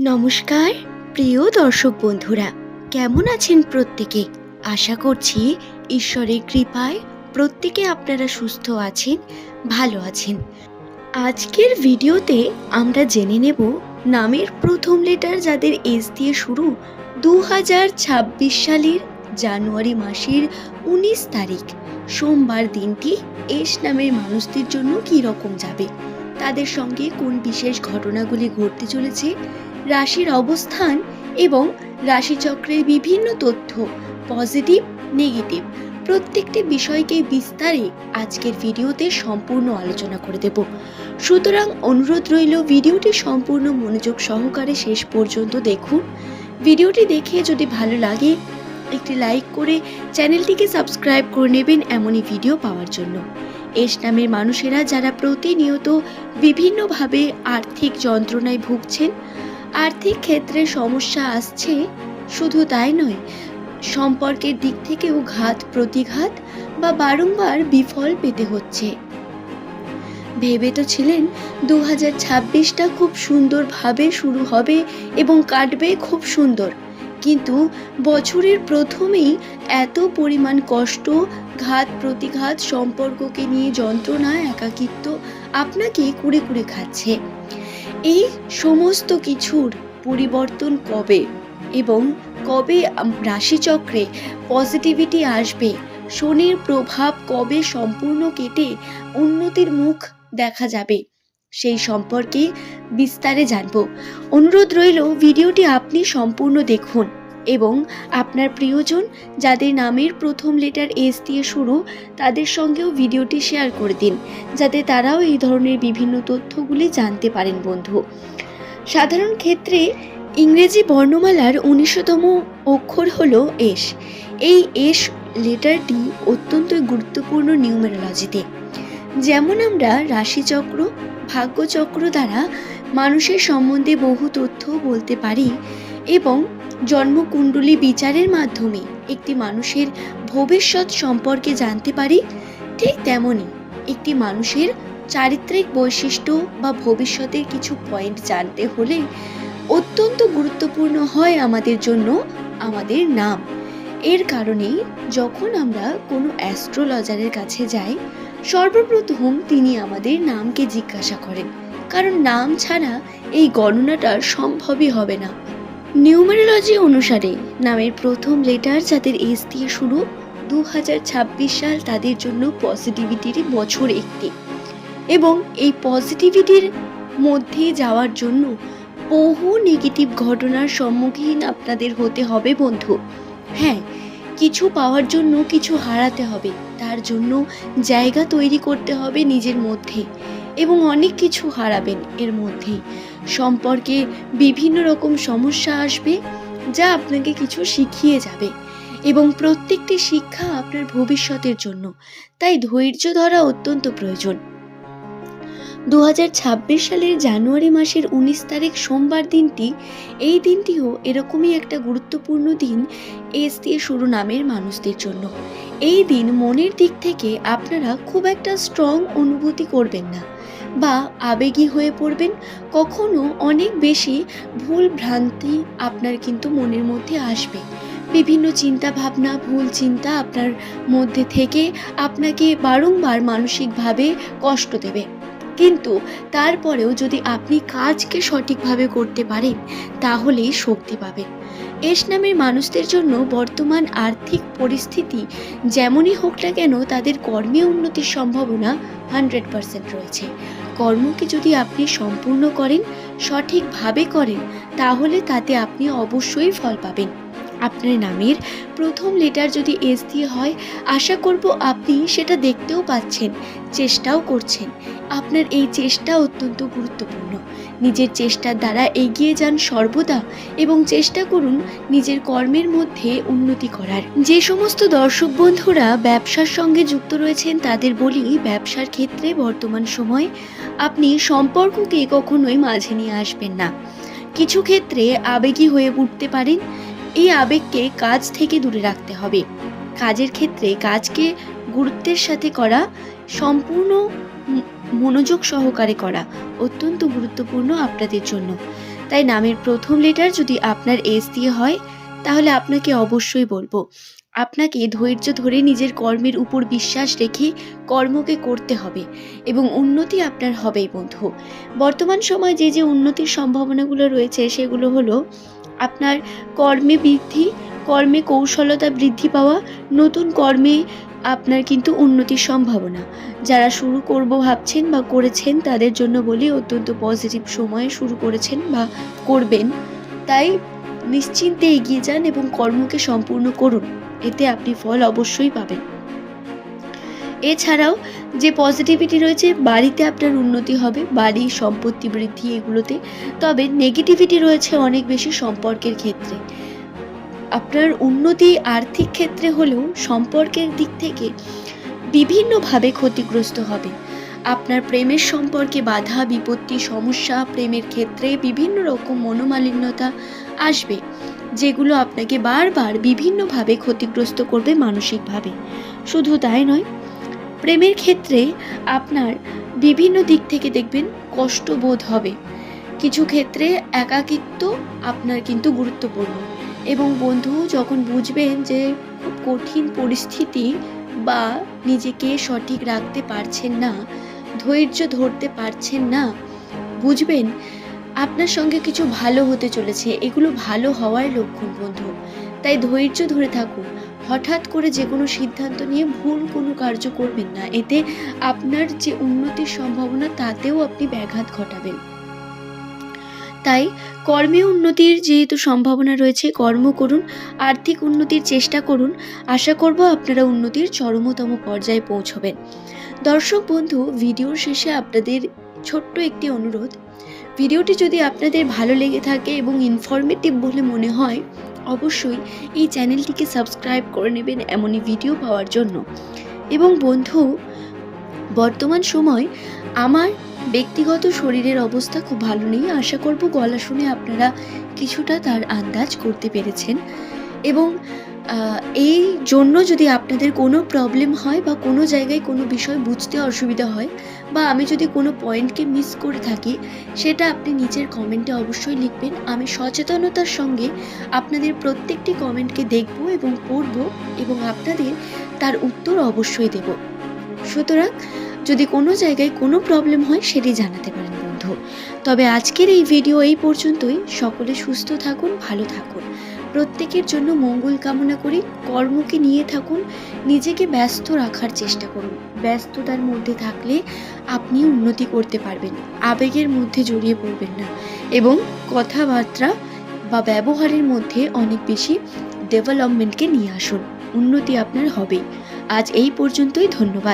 নমস্কার, প্রিয় দর্শক বন্ধুরা। কেমন আছেন প্রত্যেকে? আশা করছি ঈশ্বরের কৃপায় প্রত্যেকে আপনারা সুস্থ আছেন, ভালো আছেন। আজকের ভিডিওতে আমরা জেনে নেব নামের প্রথম লেটার যাদের এস দিয়ে শুরু দু হাজার ছাব্বিশ সালের জানুয়ারি মাসের উনিশ তারিখ। সোমবার দিনটি এস নামের মানুষদের জন্য কী রকম যাবে? তাদের সঙ্গে কোন বিশেষ ঘটনাগুলি ঘটতে চলেছে? রাশির অবস্থান এবং রাশিচক্রের বিভিন্ন তথ্য, পজিটিভ, নেগেটিভ, প্রত্যেকটি বিষয়কে বিস্তারে আজকের ভিডিওতে সম্পূর্ণ আলোচনা করে দেব। সুতরাং অনুরোধ রইল ভিডিওটি সম্পূর্ণ মনোযোগ সহকারে শেষ পর্যন্ত দেখুন। ভিডিওটি দেখে যদি ভালো লাগে, একটি লাইক করে চ্যানেলটিকে সাবস্ক্রাইব করে নেবেন এমনই ভিডিও পাওয়ার জন্য। এস নামের মানুষেরা যারা প্রতিনিয়ত বিভিন্নভাবে আর্থিক যন্ত্রণায় ভুগছেন আর্থিক ক্ষেত্রে সমস্যা আসছে, শুধু তাই নয়, সম্পর্কের দিক থেকেও ঘাত, প্রতিঘাত বা বারংবার বিফল পেতে হচ্ছে। ভেবে তো ছিলেন দু হাজার ছাব্বিশটা খুব সুন্দরভাবে শুরু হবে এবং কাটবে খুব সুন্দর। কিন্তু বছরের প্রথমেই এত পরিমাণ কষ্ট, ঘাত, প্রতিঘাত, সম্পর্ককে নিয়ে যন্ত্রণা, একাকিত্ব আপনাকে কুড়ে কুড়ে খাচ্ছে। এই সমস্ত কিছুর পরিবর্তন কবে এবং কবে রাশিচক্রে পজিটিভিটি আসবে? শনির প্রভাব কবে সম্পূর্ণ কেটে উন্নতির মুখ দেখা যাবে? সেই সম্পর্কে বিস্তারে জানব। অনুরোধ রইল, ভিডিওটি আপনি সম্পূর্ণ দেখুন। এবং আপনার প্রিয়জন যাদের নামের প্রথম লেটার এস দিয়ে শুরু, তাদের সঙ্গেও ভিডিওটি শেয়ার করে দিন, যাতে তারাও এই ধরনের বিভিন্ন তথ্যগুলি জানতে পারেন, বন্ধু। সাধারণ ক্ষেত্রে ইংরেজি বর্ণমালার উনিশতম অক্ষর হল এস এই এস লেটারটি অত্যন্ত গুরুত্বপূর্ণ নিউমেরোলজিতে যেমন আমরা রাশিচক্র, ভাগ্যচক্র দ্বারা মানুষের সম্বন্ধে বহু তথ্য বলতে পারি এবং জন্মকুণ্ডলী বিচারের মাধ্যমে একটি মানুষের ভবিষ্যৎ সম্পর্কে জানতে পারি, ঠিক তেমনই একটি মানুষের চারিত্রিক বৈশিষ্ট্য বা ভবিষ্যতের কিছু পয়েন্ট জানতে হলে অত্যন্ত গুরুত্বপূর্ণ হয় আমাদের জন্য আমাদের নাম। এর কারণেই যখন আমরা কোনো অ্যাস্ট্রোলজারের কাছে যাই, সর্বপ্রথম তিনি আমাদের নামকে জিজ্ঞাসা করেন, কারণ নাম ছাড়া এই গণনাটা সম্ভবই হবে না। নিউমেরোলজি অনুসারে, নামের প্রথম লেটার যাদের এস দিয়ে শুরু দু হাজার ছাব্বিশ সাল তাদের জন্য পজিটিভিটির বছর একটি। এবং এই পজিটিভিটির মধ্যে যাওয়ার জন্য বহু নেগেটিভ ঘটনার সম্মুখীন আপনাদের হতে হবে বন্ধু। হ্যাঁ কিছু পাওয়ার জন্য কিছু হারাতে হবে, তার জন্য জায়গা তৈরি করতে হবে নিজের মধ্যে। এবং অনেক কিছু হারাবেন এর মধ্যেই। সম্পর্কে বিভিন্ন রকম সমস্যা আসবে যা আপনাকে কিছু শিখিয়ে যাবে এবং প্রত্যেকটি শিক্ষা আপনার ভবিষ্যতের জন্য। তাই ধৈর্য ধরা অত্যন্ত প্রয়োজন। দু হাজার ছাব্বিশ সালের জানুয়ারি মাসের উনিশ তারিখ সোমবার দিনটি, এই দিনটিও এরকমই একটা গুরুত্বপূর্ণ দিন এস দিয়ে শুরু নামের মানুষদের জন্য। এই দিন মনের দিক থেকে আপনারা খুব একটা স্ট্রং অনুভূতি করবেন না। বা আবেগী হয়ে পড়বেন, কখনো অনেক বেশি ভুল ভ্রান্তি আপনার কিন্তু মনের মধ্যে আসবে। বিভিন্ন চিন্তা ভাবনা ভুল চিন্তা আপনার মধ্যে থেকে আপনাকে বারংবার মানসিকভাবে কষ্ট দেবে। কিন্তু তারপরেও যদি আপনি কাজকে সঠিকভাবে করতে পারেন, তাহলেই শক্তি পাবেন। এস নামের মানুষদের জন্য বর্তমান আর্থিক পরিস্থিতি যেমনই হোক না কেন তাদের কর্মে উন্নতির সম্ভাবনা হান্ড্রেড পারসেন্ট রয়েছে। কর্মকে যদি আপনি সম্পূর্ণ করেন, সঠিকভাবে করেন, তাহলে তাতে আপনি অবশ্যই ফল পাবেন। আপনার নামের প্রথম লেটার যদি এস দিয়ে হয়, আশা করব আপনি সেটা দেখতেও পাচ্ছেন, চেষ্টাও করছেন। আপনার এই চেষ্টা অত্যন্ত গুরুত্বপূর্ণ। নিজের চেষ্টার দ্বারা এগিয়ে যান সর্বদা এবং চেষ্টা করুন নিজের কর্মের মধ্যে উন্নতি করার। যে সমস্ত দর্শক বন্ধুরা ব্যবসার সঙ্গে যুক্ত রয়েছেন তাদের বলি, ব্যবসার ক্ষেত্রে বর্তমান সময় আপনি সম্পর্ককে কখনোই মাঝে নিয়ে আসবেন না। কিছু ক্ষেত্রে আবেগী হয়ে উঠতে পারেন, এই আবেগকে কাজ থেকে দূরে রাখতে হবে। কাজের ক্ষেত্রে কাজকে গুরুত্বের সাথে করা সম্পূর্ণ মনোযোগ সহকারে করা অত্যন্ত গুরুত্বপূর্ণ আপনাদের জন্য। তাই নামের প্রথম লেটার যদি আপনার এস দিয়ে হয়, তাহলে আপনাকে অবশ্যই বলব। আপনাকে ধৈর্য ধরে নিজের কর্মের উপর বিশ্বাস রেখে কর্মকে করতে হবে এবং উন্নতি আপনার হবেই বন্ধু। বর্তমান সময় যে যে উন্নতির সম্ভাবনাগুলো রয়েছে, সেগুলো হলো আপনার কর্মে বৃদ্ধি কর্মে কৌশলতা বৃদ্ধি পাওয়া নতুন কর্মে আপনার কিন্তু উন্নতির সম্ভাবনা। যারা শুরু করব ভাবছেন বা করেছেন তাদের জন্য বলি অত্যন্ত পজিটিভ সময়ে শুরু করেছেন বা করবেন। তাই নিশ্চিন্তে এগিয়ে যান এবং কর্মকে সম্পূর্ণ করুন। এতে আপনি ফল অবশ্যই পাবেন। এছাড়াও যে পজিটিভিটি রয়েছে, বাড়িতে আপনার উন্নতি হবে, বাড়ি, সম্পত্তি বৃদ্ধি এগুলোতে। তবে নেগেটিভিটি রয়েছে অনেক বেশি সম্পর্কের ক্ষেত্রে। আপনার উন্নতি আর্থিক ক্ষেত্রে হলেও সম্পর্কের দিক থেকে বিভিন্নভাবে ক্ষতিগ্রস্ত হবে। আপনার প্রেমের সম্পর্কে বাধা, বিপত্তি, সমস্যা, প্রেমের ক্ষেত্রে বিভিন্ন রকম মনোমালিন্যতা আসবে, যেগুলো আপনাকে বারবার বিভিন্নভাবে ক্ষতিগ্রস্ত করবে মানসিকভাবে। শুধু তাই নয়, প্রেমের ক্ষেত্রে আপনার বিভিন্ন দিক থেকে দেখবেন কষ্টবোধ হবে। কিছু ক্ষেত্রে একাকিত্ব আপনার কিন্তু গুরুত্বপূর্ণ। এবং বন্ধু যখন বুঝবেন যে খুব কঠিন পরিস্থিতি বা নিজেকে সঠিক রাখতে পারছেন না, ধৈর্য ধরতে পারছেন না, বুঝবেন আপনার সঙ্গে কিছু ভালো হতে চলেছে। এগুলো ভালো হওয়ার লক্ষণ বন্ধু। তাই ধৈর্য ধরে থাকুন। হঠাৎ করে যে কোনো সিদ্ধান্ত নিয়ে ভুল কোনো কার্য করবেন না। এতে আপনার যে উন্নতির সম্ভাবনা, তাতেও আপনি ব্যাঘাত ঘটাবেন। তাই কর্মে উন্নতির যেহেতু সম্ভাবনা রয়েছে, কর্ম করুন, আর্থিক উন্নতির চেষ্টা করুন। আশা করব আপনারা উন্নতির চরমতম পর্যায়ে পৌঁছবেন। দর্শক বন্ধু, ভিডিওর শেষে আপনাদের ছোট্ট একটি অনুরোধ। ভিডিওটি যদি আপনাদের ভালো লেগে থাকে এবং ইনফরমেটিভ বলে মনে হয়, অবশ্যই এই চ্যানেলটিকে সাবস্ক্রাইব করে নেবেন এমনই ভিডিও পাওয়ার জন্য। এবং বন্ধু, বর্তমান সময় আমার ব্যক্তিগত শরীরের অবস্থা খুব ভালো নেই। আশা করব গলা শুনে আপনারা কিছুটা তার আন্দাজ করতে পেরেছেন। এবং এই জন্য যদি আপনাদের কোনো প্রবলেম হয় বা কোনো জায়গায় কোনো বিষয় বুঝতে অসুবিধা হয় বা আমি যদি কোনো পয়েন্টকে মিস করে থাকি, সেটা আপনি নিচের কমেন্টে অবশ্যই লিখবেন। আমি সচেতনতার সঙ্গে আপনাদের প্রত্যেকটি কমেন্টকে দেখব এবং পড়ব এবং আপনাদের তার উত্তর অবশ্যই দেব। সুতরাং যদি কোনো জায়গায় কোনো প্রবলেম হয় সেটি জানাতে পারেন, বন্ধু। তবে আজকের এই ভিডিও এই পর্যন্তই। সকলে সুস্থ থাকুন, ভালো থাকুন। প্রত্যেকের জন্য মঙ্গল কামনা করি। কর্মকে নিয়ে থাকুন, নিজেকে ব্যস্ত রাখার চেষ্টা করুন। ব্যস্ততার মধ্যে থাকলে আপনি উন্নতি করতে পারবেন। আবেগের মধ্যে জড়িয়ে পড়বেন না। এবং কথাবার্তা বা ব্যবহারের মধ্যে অনেক বেশি ডেভেলপমেন্টকে নিয়ে আসুন। উন্নতি আপনার হবে আজ এই পর্যন্তই। ধন্যবাদ।